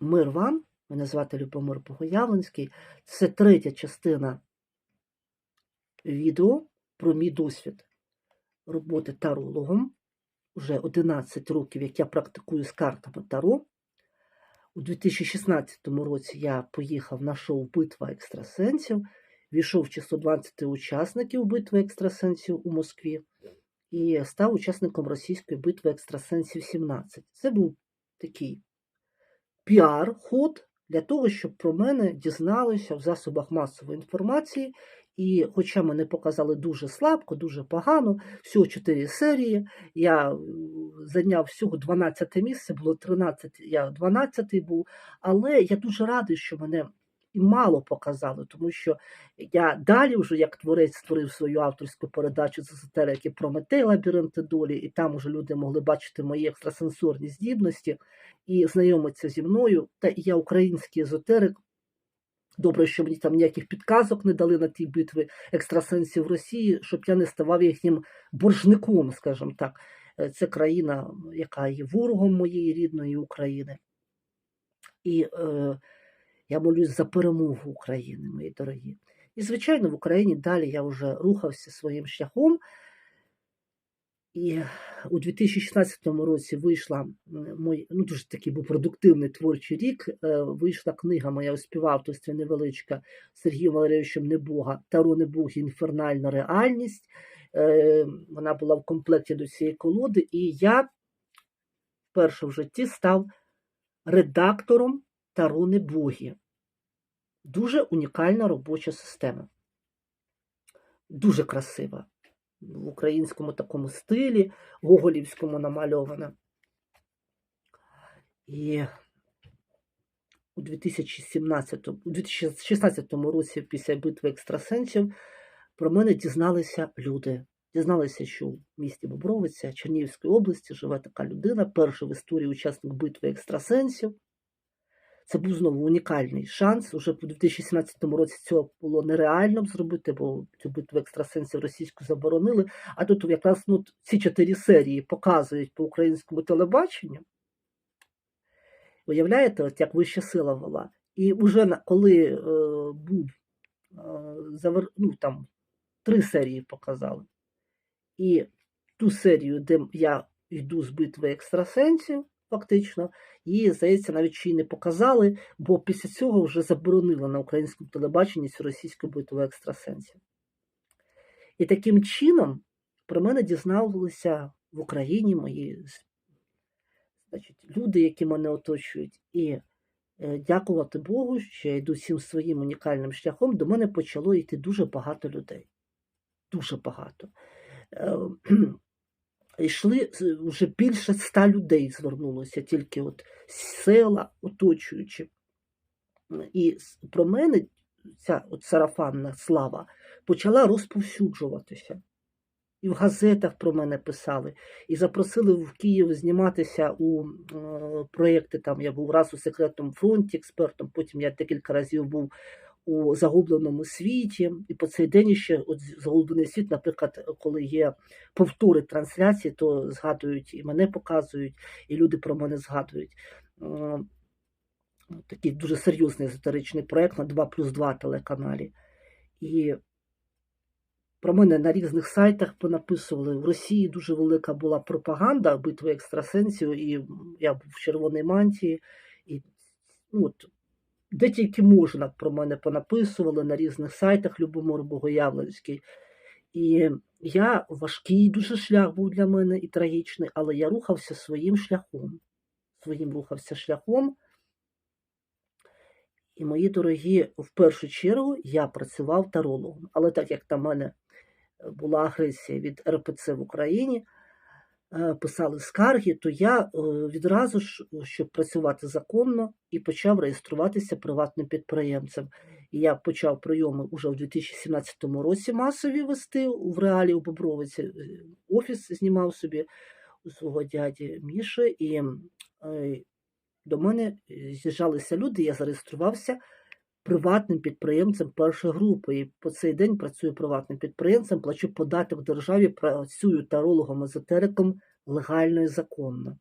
Мир вам, мене звати Любомир Богоявленський. Це третя частина відео про мій досвід роботи тарологом. Уже 11 років, як я практикую з картами Таро. У 2016 році я поїхав на шоу Битва екстрасенсів, війшов в число 20 учасників битви екстрасенсів у Москві і став учасником російської битви екстрасенсів 17. Це був такий піар-ход для того, щоб про мене дізналися в засобах масової інформації. І, хоча мене показали дуже слабко, дуже погано, всього 4 серії, я е, зайняв всього 12 місце, було 13, я 12 був, але я дуже радий, що мене і мало показали, тому що я далі вже як творець створив свою авторську передачу з езотерики Прометей лабіринти долі, і там вже люди могли бачити мої екстрасенсорні здібності і знайомитися зі мною. Та я український езотерик. Добре, що мені там ніяких підказок не дали на тій битві екстрасенсів Росії, щоб я не ставав їхнім боржником, скажімо так. Е, Це країна, яка є ворогом моєї рідної України. І е, я молюсь за перемогу України, мої дорогі. І, звичайно, в Україні далі я вже рухався своїм шляхом. І у 2016 році вийшла мой, ну дуже такий був продуктивний творчий рік. е, Вийшла книга моя у співавторстві невеличка Сергієм Валерійовичем Небога Таро Небог Інфернальна реальність. Е, Вона була в комплекті до цієї колоди, і я вперше в житті став редактором Таро Небогі. Дуже унікальна робоча система. Дуже красива в українському такому стилі, гоголівському намальована. І у 2017, у 2016 році, після битви екстрасенсів, про мене дізналися люди. Дізналися, що в місті Бобровиця Чернігівської області живе така людина, перший в історії учасник битви екстрасенсів. Це був знову унікальний шанс. Уже у 2017 році цього було нереально зробити, бо цю битву екстрасенсів російську заборонили. А тут якраз ну, ці чотири серії показують по українському телебаченню. Уявляєте, от як вища сила вела. І вже коли е, був е, завер... ну, там, три серії показали. І ту серію, де я йду з битви екстрасенсів, фактично, її, здається, навіть ще й не показали, бо після цього вже заборонили на українському телебаченні цю російську битву екстрасенсів. І таким чином про мене дізналися в Україні мої значить, люди, які мене оточують. І е, дякувати Богу, що я йду цим своїм унікальним шляхом, до мене почало йти дуже багато людей. Дуже багато. Йшли вже більше ста людей звернулося, тільки от села оточуючи. І про мене ця от сарафанна слава почала розповсюджуватися. І в газетах про мене писали, і запросили в Київ зніматися у е, проєкти. Там я був раз у секретному фронті експертом, потім я декілька разів був у загубленому світі. І по цей день ще от загублений світ, наприклад, коли є повтори трансляції, то згадують і мене показують, і люди про мене згадують. Е, Такий дуже серйозний езотеричний проєкт на 2 плюс 2 телеканалі. І про мене на різних сайтах понаписували. В Росії дуже велика була пропаганда битви екстрасенсів, і я був в червоній мантії. І ну, от, де тільки можна про мене понаписували на різних сайтах Любомир Богоявленський. І я важкий дуже шлях був для мене і трагічний, але я рухався своїм шляхом. Своїм рухався шляхом. І мої дорогі, в першу чергу я працював тарологом. Але так як на мене е, була агресія від РПЦ в Україні, писали скарги, то я е, відразу ж, щоб працювати законно, і почав реєструватися приватним підприємцем. І я почав прийоми уже в 2017 році масові вести в реалі у Бобровиці. Е, Офіс знімав собі у свого дяді Міші, і е, до мене е, з'їжджалися люди, я зареєструвався приватним підприємцем першої групи. І по цей день працюю приватним підприємцем, плачу податок державі, працюю тарологом, езотериком легально і законно.